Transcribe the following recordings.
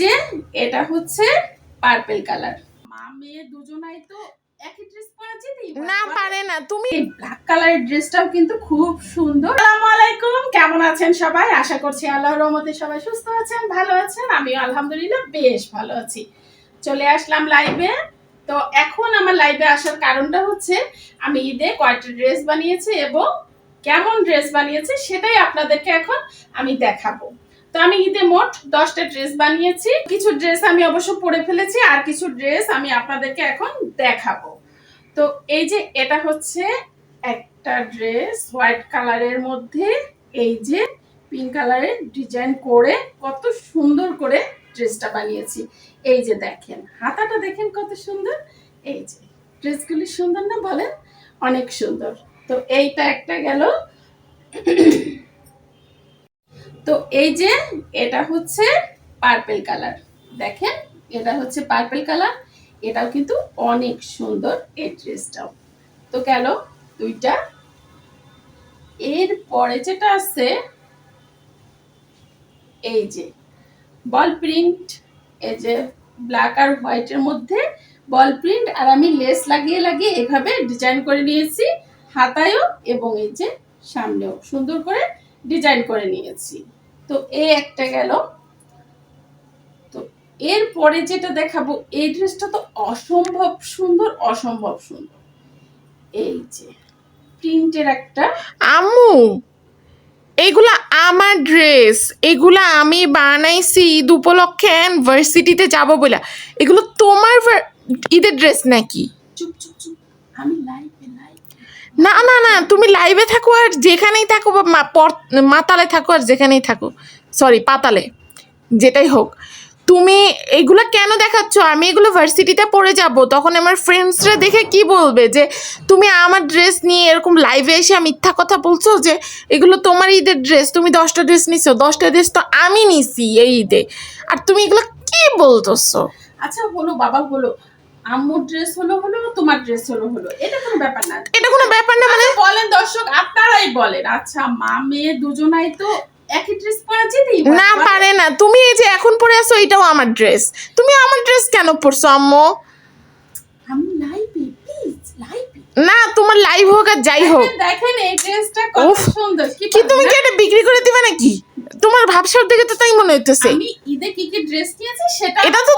যে এটা হচ্ছে পার্পল কালার মা মেয়ে দুজনাই তো একই ড্রেস পরা যেতেই না পারে না তুমি ব্ল্যাক কালারের ড্রেসটাও কিন্তু খুব সুন্দর। আসসালামু আলাইকুম কেমন আছেন সবাই? আশা করছি আল্লাহর রহমতে সবাই সুস্থ আছেন ভালো আছেন। আমি আলহামদুলিল্লাহ বেশ ভালো আছি। চলে আসলাম লাইভে তো এখন আমার লাইভে আসার কারণটা হচ্ছে আমি ঈদে কয়টা ড্রেস বানিয়েছি এবং কেমন ড্রেস বানিয়েছি সেটাই আপনাদেরকে এখন আমি দেখাবো। তো আমি ঈদে মোট দশটা ড্রেস বানিয়েছি। কিছু ড্রেস আমি অবশ্য পরে ফেলেছি, আর কিছু ড্রেস আমি আপনাদেরকে এখন দেখাবো। তো এই যে এটা হচ্ছে একটা ড্রেস হোয়াইট কালারের মধ্যে, এই যে পিঙ্ক কালারের ডিজাইন করে কত সুন্দর করে ড্রেসটা বানিয়েছি। এই যে দেখেন, হাতাটা দেখেন কত সুন্দর। এই যে, ড্রেসগুলি সুন্দর না বলেন? অনেক সুন্দর। তো এইটা একটা গেল। তো এই যে এটা হচ্ছে পার্পেল কালার দেখেন, এটা হচ্ছে পার্পেল কালার এটাও কিন্তু অনেক সুন্দর এই ড্রেসটাও। তো গেল দুইটা। এর পরে যেটা আছে, এই যে বল প্রিন্ট এই যে ব্ল্যাক আর হোয়াইটের মধ্যে বল প্রিন্ট আর আমি লেস লাগিয়ে লাগিয়ে এভাবে ডিজাইন করে নিয়েছি, হাতায়ও এবং এই যে সামনেও। সুন্দর করে ডিজাইন করে নিয়েছি। তো এই একটা গেল। তো এরপরে যেটা দেখাবো এই ড্রেসটা তো অসম্ভব সুন্দর অসম্ভব সুন্দর। এই যে প্রিন্টের একটা আম্মু এগুলা আমার ড্রেস এগুলা আমি বানাইছি ঈদ উপলক্ষে ইউনিভার্সিটিতে যাব বলে। এগুলো তোমার ঈদের ড্রেস নাকি? চুপ চুপ চুপ। আমি লাইভে লাইভ না না না, তুমি লাইভে থাকো আর যেখানেই থাকো বা মাতালে থাকো আর যেখানেই থাকো। সরি পাতালে, যেটাই হোক। তুমি এগুলো কেন দেখাচ্ছ? আমি এগুলো ভার্সিটিতে পড়ে যাব। তখন আমার ফ্রেন্ডসরা দেখে কি বলবে? যে তুমি আমার ড্রেস নিয়ে এরকম লাইভে এসে মিথ্যা কথা বলছো যে এগুলো তোমার ঈদের ড্রেস তুমি দশটা ড্রেস নিছো। দশটা ড্রেস তো আমি নিছি এই ঈদে। আর তুমি এগুলো কি বলতেছো? আচ্ছা হলো বাবা, হলো। আম্মুর ড্রেস হলো হলো, তোমার ড্রেস হলো হলো। এটা কোনো ব্যাপার না। ব্যাপার না মানে? আচ্ছা, বলেন দর্শক আপনারাই বলেন। আচ্ছা মা মেয়ে দুজনাই তো একই ড্রেস পরা যেতেই না পারে না। তুমি এই যে এখন পরে আছো এটাও আমার ড্রেস তুমি আমার ড্রেস কেন পরছো আম্মু? আমি লাইভে প্লিজ লাইভে না তোমার লাইভ হোক আর যাই হোক। দেখেন এই ড্রেসটা কত সুন্দর। কি তুমি কি এটা বিক্রি করে দিবে নাকি? তোমার ভাবসার দেখে তো তাই মনে হইতেছে। আমি ঈদে কি কি ড্রেস কিনেছি সেটা এটা তো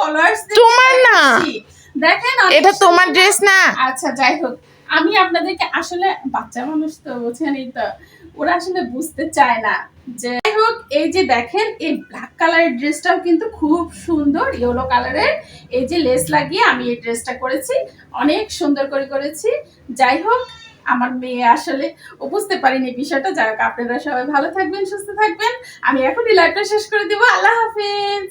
তোমার না। দেখেন এটা তোমার ড্রেস না। আচ্ছা যাই হোক। আমি আপনাদেরকে আসলে, বাচ্চা মানুষ তো বোঝেনই তো, ওরা আসলে বুঝতে চায় না যে হোক, এই যে দেখেন, এই ব্ল্যাক কালারের ড্রেসটাও কিন্তু খুব সুন্দর ইয়েলো কালারের এই যে লেস লাগিয়ে আমি এই ড্রেসটা করেছি, অনেক সুন্দর করে করেছি। যাই হোক, আমার মেয়ে আসলে, ও বুঝতে পারিনি বিষয়টা। যাই হোক, আপনারা সবাই ভালো থাকবেন, সুস্থ থাকবেন। আমি এখনই লাইভটা শেষ করে দিব। আল্লাহ হাফেজ।